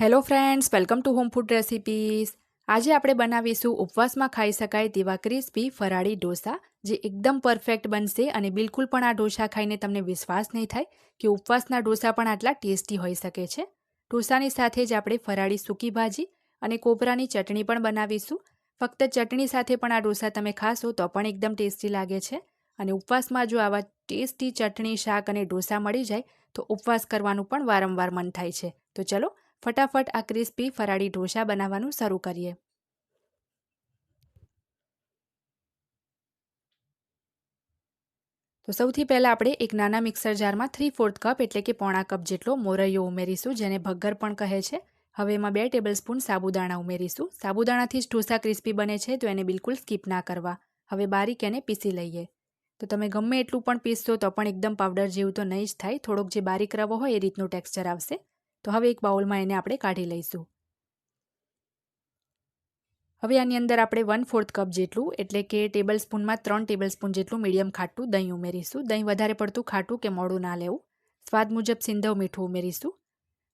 Hello friends welcome to home food recipes આજે આપણે બનાવીશું ઉપવાસમાં ખાઈ શકાય તેવા ક્રિસ્પી ફરાળી ઢોસા, જે એકદમ પરફેક્ટ બનશે અને બિલકુલ પણ આ ઢોસા ખાઈને તમને વિશ્વાસ નહીં થાય કે ઉપવાસના ઢોસા પણ આટલા ટેસ્ટી હોઈ શકે છે. ઢોસાની સાથે જ આપણે ફરાળી સૂકી ભાજી અને કોપરાની ચટણી પણ બનાવીશું. ફક્ત ચટણી સાથે પણ આ ઢોસા તમે ખાશો તો પણ એકદમ ટેસ્ટી લાગે છે. અને ઉપવાસમાં જો આવા ટેસ્ટી ચટણી, શાક અને ઢોસા મળી જાય તો ઉપવાસ કરવાનું પણ વારંવાર મન થાય છે. તો ચલો ફટાફટ આ ક્રિસ્પી ફરાળી ઢોસા બનાવવાનું શરૂ કરીએ. તો સૌથી પહેલાં આપણે એક નાના મિક્સર જારમાં થ્રી ફોર્થ કપ એટલે કે પોણા કપ જેટલો મોરૈયો ઉમેરીશું, જેને ભગ્ગર પણ કહે છે. હવે એમાં બે ટેબલ સ્પૂન સાબુદાણા ઉમેરીશું. સાબુદાણાથી જ ઢોસા ક્રિસ્પી બને છે, તો એને બિલકુલ સ્કીપ ના કરવા. હવે બારીક એને પીસી લઈએ. તો તમે ગમે એટલું પણ પીસશો તો પણ એકદમ પાવડર જેવું તો નહીં જ થાય. થોડોક જે બારીક રવો હોય એ રીતનું ટેક્સચર આવશે. તો હવે એક બાઉલમાં એને આપણે કાઢી લઈશું. હવે આની અંદર આપણે વન ફોર્થ કપ જેટલું, એટલે કે ટેબલ સ્પૂનમાં ત્રણ ટેબલ સ્પૂન જેટલું મીડિયમ ખાટું દહીં ઉમેરીશું. દહીં વધારે પડતું ખાટું કે મોડું ના લેવું. સ્વાદ મુજબ સિંધવ મીઠું ઉમેરીશું.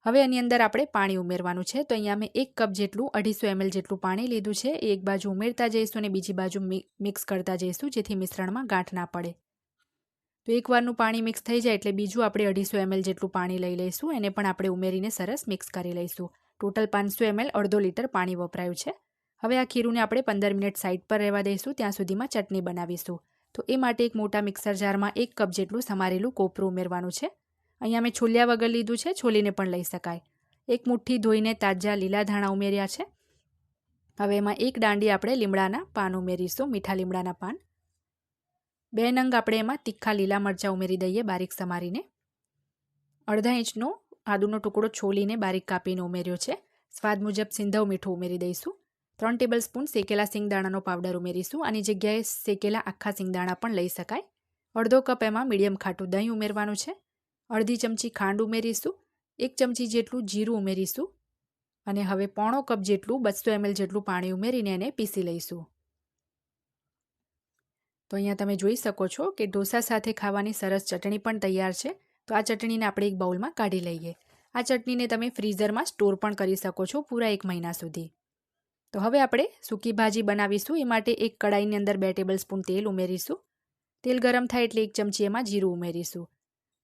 હવે આની અંદર આપણે પાણી ઉમેરવાનું છે. તો અહીંયા મેં એક કપ જેટલું, અઢીસો એમએલ જેટલું પાણી લીધું છે. એ એક બાજુ ઉમેરતા જઈશું અને બીજી બાજુ મિક્સ કરતા જઈશું, જેથી મિશ્રણમાં ગાંઠ ના પડે. તો એકવારનું પાણી મિક્સ થઈ જાય એટલે બીજું આપણે અઢીસો એમએલ જેટલું પાણી લઈ લઈશું. એને પણ આપણે ઉમેરીને સરસ મિક્સ કરી લઈશું. ટોટલ પાંચસો એમએલ અડધો લીટર પાણી વપરાયું છે. હવે આ ખીરુંને આપણે પંદર મિનિટ સાઈડ પર રહેવા દઈશું. ત્યાં સુધીમાં ચટણી બનાવીશું. તો એ માટે એક મોટા મિક્સર જારમાં એક કપ જેટલું સમારેલું કોપરું ઉમેરવાનું છે. અહીંયા મેં છોલ્યા વગર લીધું છે, છોલીને પણ લઈ શકાય. એક મુઠ્ઠી ધોઈને તાજા લીલા ધાણા ઉમેર્યા છે. હવે એમાં એક દાંડી આપણે લીમડાના પાન ઉમેરીશું, મીઠા લીમડાના પાન. બે નંગ આપણે એમાં તીખા લીલા મરચાં ઉમેરી દઈએ બારીક સમારીને. અડધા ઇંચનો આદુનો ટુકડો છોલીને બારીક કાપીને ઉમેર્યો છે. સ્વાદ મુજબ સિંધવ મીઠું ઉમેરી દઈશું. ત્રણ ટેબલ સ્પૂન શેકેલા સિંગદાણાનો પાવડર ઉમેરીશું. આની જગ્યાએ શેકેલા આખા સિંગદાણા પણ લઈ શકાય. અડધો કપ એમાં મીડિયમ ખાટું દહીં ઉમેરવાનું છે. અડધી ચમચી ખાંડ ઉમેરીશું. એક ચમચી જેટલું જીરું ઉમેરીશું. અને હવે પોણો કપ જેટલું બસો એમએલ જેટલું પાણી ઉમેરીને એને પીસી લઈશું. તો અહીંયા તમે જોઈ શકો છો કે ઢોસા સાથે ખાવાની સરસ ચટણી પણ તૈયાર છે. તો આ ચટણીને આપણે એક બાઉલમાં કાઢી લઈએ. આ ચટણીને તમે ફ્રીઝરમાં સ્ટોર પણ કરી શકો છો પૂરા એક મહિના સુધી. તો હવે આપણે સૂકી ભાજી બનાવીશું. એ માટે એક કડાઈની અંદર બે ટેબલ સ્પૂન તેલ ઉમેરીશું. તેલ ગરમ થાય એટલે એક ચમચી એમાં જીરું ઉમેરીશું.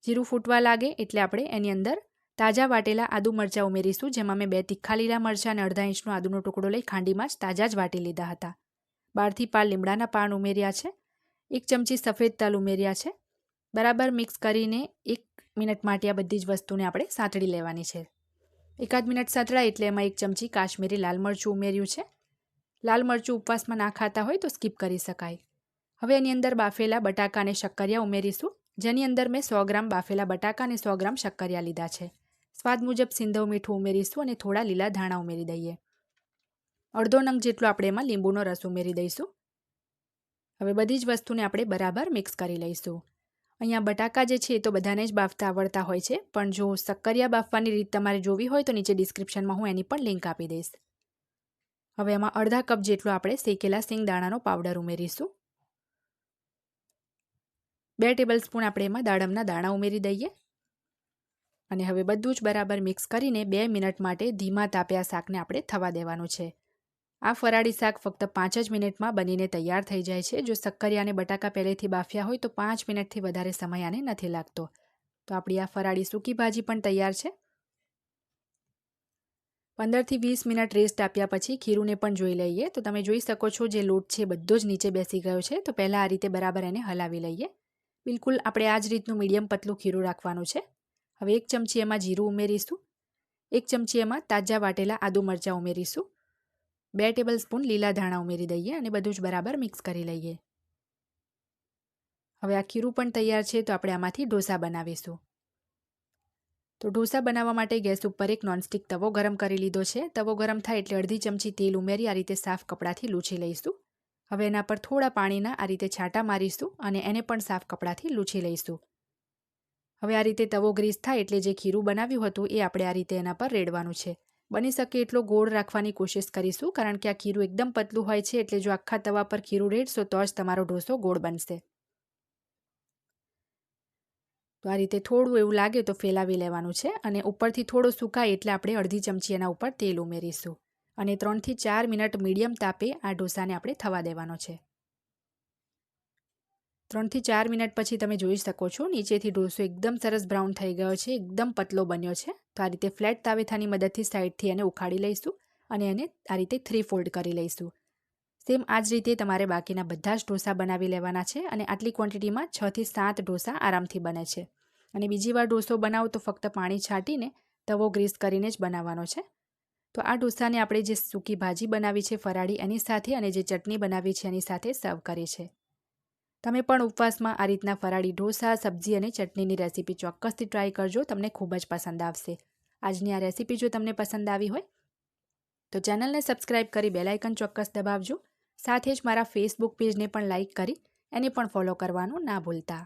જીરું ફૂટવા લાગે એટલે આપણે એની અંદર તાજા વાટેલા આદુ મરચાં ઉમેરીશું, જેમાં મેં બે તીખા લીલા મરચાં અને અડધા ઇંચનો આદુનો ટુકડો લઈ ખાંડીમાં જ તાજા જ વાટી લીધા હતા. બારથી પાલ લીમડાના પાન ઉમેર્યા છે. એક ચમચી સફેદ તલ ઉમેર્યા છે. બરાબર મિક્સ કરીને એક મિનિટ માટે આ બધી જ વસ્તુને આપણે સાંતળી લેવાની છે. એકાદ મિનિટ સાંતળાય એટલે એમાં એક ચમચી કાશ્મીરી લાલ મરચું ઉમેર્યું છે. લાલ મરચું ઉપવાસમાં ના ખાતા હોય તો સ્કીપ કરી શકાય. હવે એની અંદર બાફેલા બટાકા અને શક્કરિયા ઉમેરીશું. જેની અંદર મેં સો ગ્રામ બાફેલા બટાકા અને સો ગ્રામ શક્કરિયા લીધા છે. સ્વાદ મુજબ સિંધવ મીઠું ઉમેરીશું અને થોડા લીલા ધાણા ઉમેરી દઈએ. અડધો નંગ જેટલો આપણે એમાં લીંબુનો રસ ઉમેરી દઈશું. હવે બધી જ વસ્તુને આપણે બરાબર મિક્સ કરી લઈશું. અહીંયા બટાકા જે છે એ તો બધાને જ બાફતા આવડતા હોય છે, પણ જો સક્કરિયા બાફવાની રીત તમારે જોવી હોય તો નીચે ડિસ્ક્રિપ્શનમાં હું એની પણ લિંક આપી દઈશ. હવે એમાં અડધા કપ જેટલો આપણે શેકેલા સિંગદાણાનો પાવડર ઉમેરીશું. બે ટેબલ સ્પૂન આપણે એમાં દાડમના દાણા ઉમેરી દઈએ. અને હવે બધું જ બરાબર મિક્સ કરીને બે મિનિટ માટે ધીમા તાપ્યા શાકને આપણે થવા દેવાનું છે. આ ફરાળી શાક ફક્ત પાંચ જ મિનિટમાં બનીને તૈયાર થઈ જાય છે. જો શક્કરિયા અને બટાકા પહેલેથી બાફ્યા હોય તો પાંચ મિનિટથી વધારે સમય આને નથી લાગતો. તો આપણી આ ફરાળી સૂકી ભાજી પણ તૈયાર છે. પંદરથી વીસ મિનિટ રેસ્ટ આપ્યા પછી ખીરુંને પણ જોઈ લઈએ. તો તમે જોઈ શકો છો જે લોટ છે બધો જ નીચે બેસી ગયો છે. તો પહેલાં આ રીતે બરાબર એને હલાવી લઈએ. બિલકુલ આપણે આ જ રીતનું મીડિયમ પતલું ખીરું રાખવાનું છે. હવે એક ચમચી એમાં જીરું ઉમેરીશું. એક ચમચી એમાં તાજા વાટેલા આદુ મરચાં ઉમેરીશું. બે ટેબલ સ્પૂન લીલા ધાણા ઉમેરી દઈએ અને બધું જ બરાબર મિક્સ કરી લઈએ. હવે આ ખીરું પણ તૈયાર છે, તો આપણે આમાંથી ઢોસા બનાવીશું. તો ઢોસા બનાવવા માટે ગેસ ઉપર એક નોનસ્ટિક તવો ગરમ કરી લીધો છે. તવો ગરમ થાય એટલે અડધી ચમચી તેલ ઉમેરી આ રીતે સાફ કપડાથી લૂછી લઈશું. હવે એના પર થોડા પાણીના આ રીતે છાંટા મારીશું અને એને પણ સાફ કપડાથી લૂછી લઈશું. હવે આ રીતે તવો ગ્રીસ થાય એટલે જે ખીરું બનાવ્યું હતું એ આપણે આ રીતે એના પર રેડવાનું છે. બની શકે એટલો ગોળ રાખવાની કોશિશ કરીશું, કારણ કે આ ખીરું એકદમ પતલું હોય છે, એટલે જો આખા તવા પર ખીરું રેડશો, તો જ તમારો ઢોસો ગોળ બનશે. તો આ રીતે થોડું એવું લાગે તો ફેલાવી લેવાનું છે, અને ઉપરથી થોડો સુકાય એટલે આપણે અડધી ચમચી એના ઉપર તેલ ઉમેરીશું. અને ત્રણથી ચાર મિનિટ મીડિયમ તાપે આ ઢોસાને આપણે થવા દેવાનો છે. ત્રણથી ચાર મિનિટ પછી તમે જોઈ શકો છો, નીચેથી ઢોસો એકદમ સરસ બ્રાઉન થઈ ગયો છે, એકદમ પતલો બન્યો છે. તો આ રીતે ફ્લેટ તાવેથાની મદદથી સાઈડથી એને ઉખાડી લઈશું અને એને આ રીતે થ્રી ફોલ્ડ કરી લઈશું. સેમ આ જ રીતે તમારે બાકીના બધા જ ઢોસા બનાવી લેવાના છે અને આટલી ક્વોન્ટિટીમાં છથી સાત ઢોસા આરામથી બને છે. અને બીજી વાર ઢોસો બનાવો તો ફક્ત પાણી છાંટીને તવો ગ્રીસ કરીને જ બનાવવાનો છે. તો આ ઢોસાને આપણે જે સૂકી ભાજી બનાવી છે ફરાળી એની સાથે અને જે ચટણી બનાવી છે એની સાથે સર્વ કરી છે તમે પણ ઉપવાસમાં આ રીતના ફરાળી ઢોસા, સબ્જી અને ચટણીની રેસીપી ચોક્કસથી ટ્રાય કરજો, તમને ખૂબ જ પસંદ આવશે. આજની આ રેસીપી જો તમને પસંદ આવી હોય, તો ચેનલને સબસ્ક્રાઇબ કરી બેલાઇકન ચોક્કસ દબાવજો. સાથે જ મારા ફેસબુક પેજને પણ લાઇક કરી, એને પણ ફોલો કરવાનું ના ભૂલતા.